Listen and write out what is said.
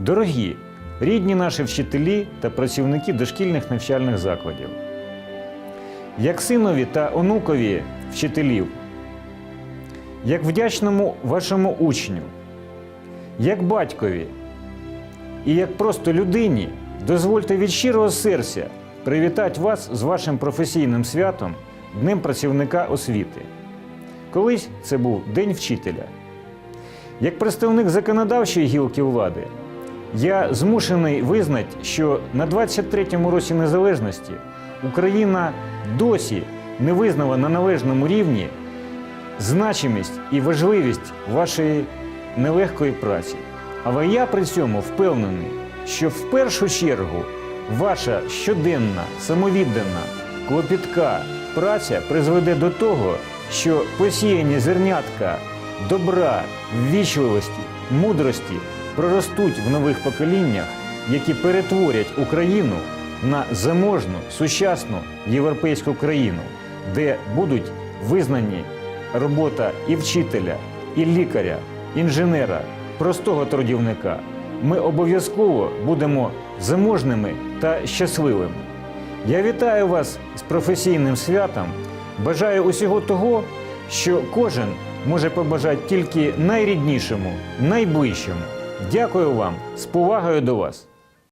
Дорогі, рідні наші вчителі та працівники дошкільних навчальних закладів, як синові та онукові вчителів, як вдячному вашому учню, як батькові і як просто людині, дозвольте від щирого серця привітати вас з вашим професійним святом Днем працівника освіти. Колись це був День вчителя. Як представник законодавчої гілки влади, я змушений визнати, що на 23-му році незалежності Україна досі не визнала на належному рівні значимість і важливість вашої нелегкої праці. Але я при цьому впевнений, що в першу чергу ваша щоденна, самовіддана, клопітка праця призведе до того, що посіяні зернятка добра, ввічливості, мудрості проростуть в нових поколіннях, які перетворять Україну на заможну, сучасну європейську країну, де будуть визнані робота і вчителя, і лікаря, інженера, простого трудівника. Ми обов'язково будемо заможними та щасливими. Я вітаю вас з професійним святом. Бажаю усього того, що кожен може побажати тільки найріднішому, найближчому. Дякую вам з повагою до вас.